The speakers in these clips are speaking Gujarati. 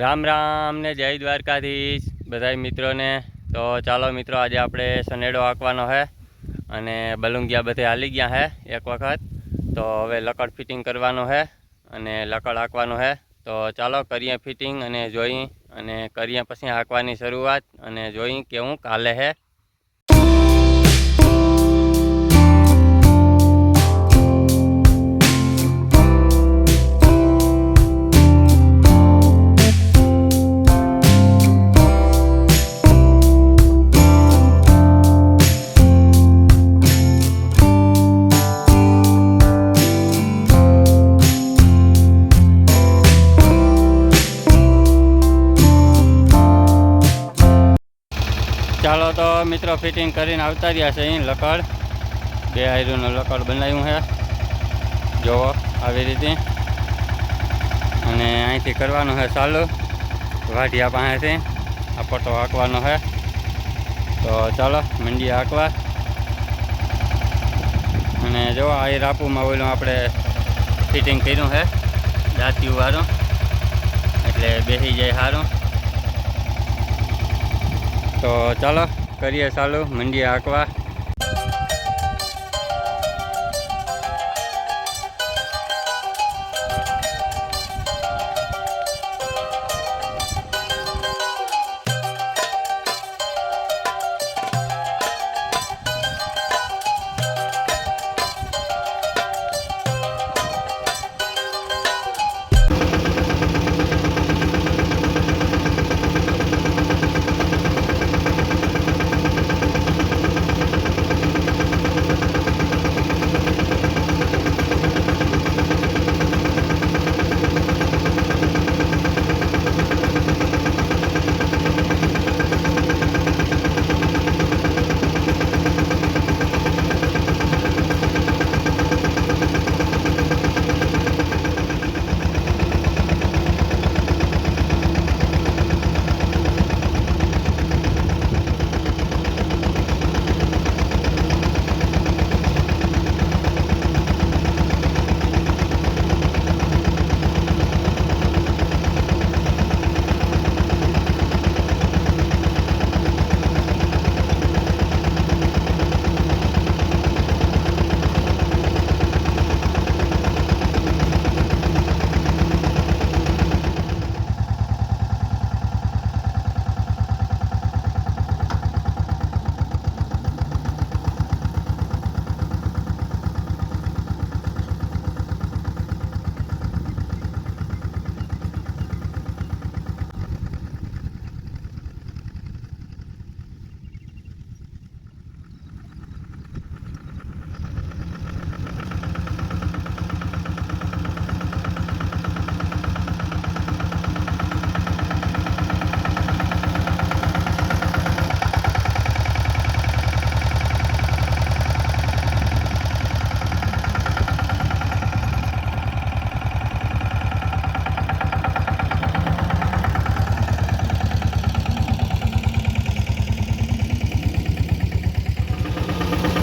રામ રામ ને જય દ્વારકાધીશ બધા મિત્રોને. તો ચાલો મિત્રો, આજે આપણે સનેડો આંકવાનો છે અને બલુંગિયા બધે હાલી ગયા છે એક વખત. તો હવે લકડ ફિટિંગ કરવાનું છે અને લકડ આંકવાનું છે તો ચાલો કરીએ ફિટિંગ અને જોઈ અને કરીએ પછી આંકવાની શરૂઆત અને જોઈ કેવું કાલે છે મિત્રો ફિટિંગ કરીને આવતા રહ્યા છે અહીં લકડ. બે હાયરુનું લકડ બનાવ્યું છે. જોવો આવી રીતે. અને અહીંથી કરવાનું છે ચાલુ. વાઢિયા પાસેથી. આ પટો હાંકવાનો છે. તો ચાલો મંડી હાંકવા. અને જો આ રાપુમાં ઓલું આપણે ફિટિંગ કર્યું છે. દાંતિયું વાળું. એટલે બેસી જાય સારું તો ચાલો કરીએ ચાલુ મંડી હાંકવા.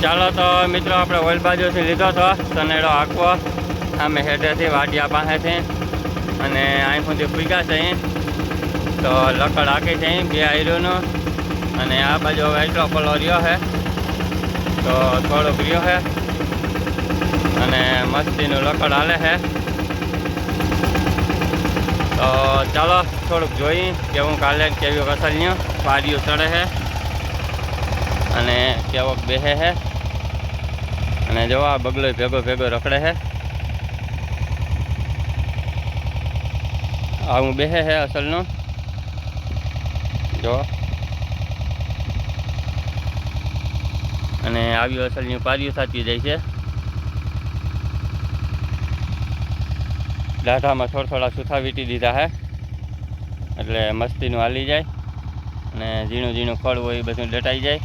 ચાલો તો મિત્રો આપણે ઓઇલ બાજુથી લીધો હતો સનેડો આખો. આમે હેઠેથી વાડિયા પાસેથી. અને અહીં સુધી ફૂગ્યા છે તો લકડ આખી છે બે આયરોનું. અને આ બાજુ હવે એટલો પલો રહ્યો છે. તો થોડોક રહ્યો છે. અને મસ્તીનું લકડ હાલે છે. તો ચાલો થોડુંક જોઈ કેવું કાલે કેવી વસલ્યું. પાડીઓ ચડે છે. અને કેવો બેહે છે. અને જો આ બગલો ભેગો ભેગો રખડે છે આ હું બેહે છે અસલનો. જો. અને આવ્યું અસલની પારીઓ સાચી જાય છે. દાઢામાં થોડા થોડા સુથા વીટી દીધા છે એટલે મસ્તીનું હાલી જાય. અને ઝીણું ઝીણું ફળ હોય એ બધું ડટાઈ જાય.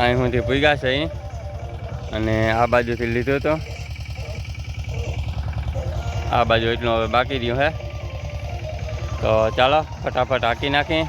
અહીં હુંથી ભૂગ્યા છે અહીં. અને આ બાજુથી લીધો હતો આ બાજુ એટલું હવે બાકી રહ્યું હે. તો ચાલો, ફટાફટ હાંકી નાખી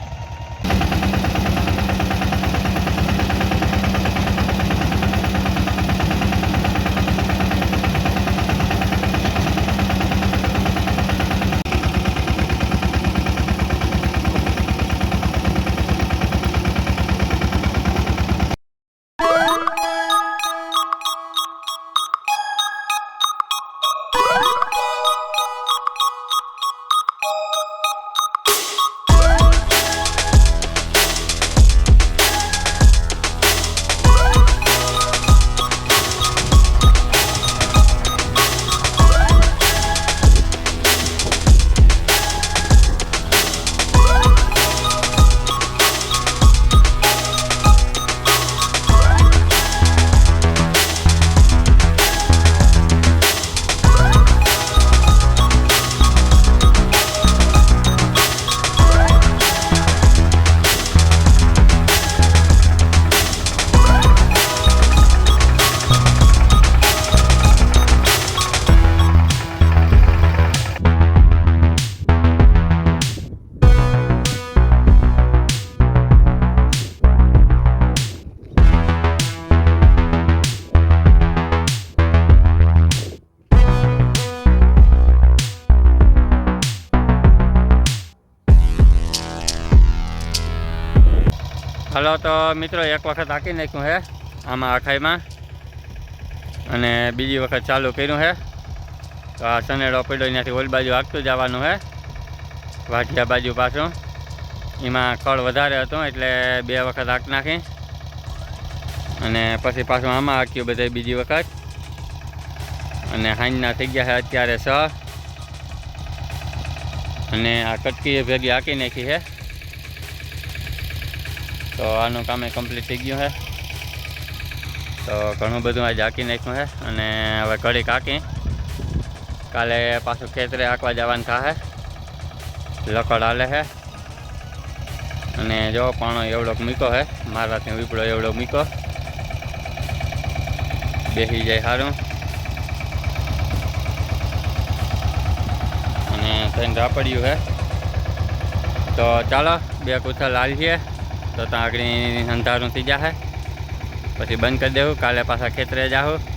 હાલો, તો મિત્રો, એક વખત હાંકી નાખ્યું હે, આમાં આખાઈમાં. અને બીજી વખત ચાલુ કર્યું છે તો આ સનેડો પડ્યો ત્યાંથી ઓલ બાજુ હાંકતું જવાનું છે વાટિયા બાજુ પાછું. એમાં કળ વધારે હતું, એટલે બે વખત હાંક નાખી. અને પછી પાછું આમાં હાંક્યું બધે બીજી વખત. અને હાંજના થઈ ગયા છે અત્યારે છ. અને આ કટકી ભેગી હાંકી નાખી છે તો આનું કામે કમ્પ્લીટ થઈ ગયું છે તો ઘણું બધું આજે હાંકી નાખ્યું છે અને હવે ઘડીક કાકી. કાલે પાછું ખેતરે હાંકવા જવાનું થશે લકડ હાલે છે અને જો પાણો એવડોક મૂકો છે મારાથી વીપડો એવડો મૂકો બેસી જાય સારું અને કંઈ રાપડ્યું છે તો ચાલો, બે કુથલ હાલીએ તો ત્યાં આગળ અંધારું થઈ જશે પછી બંધ કરી દેવું કાલે પાછા ખેતરે જાઉં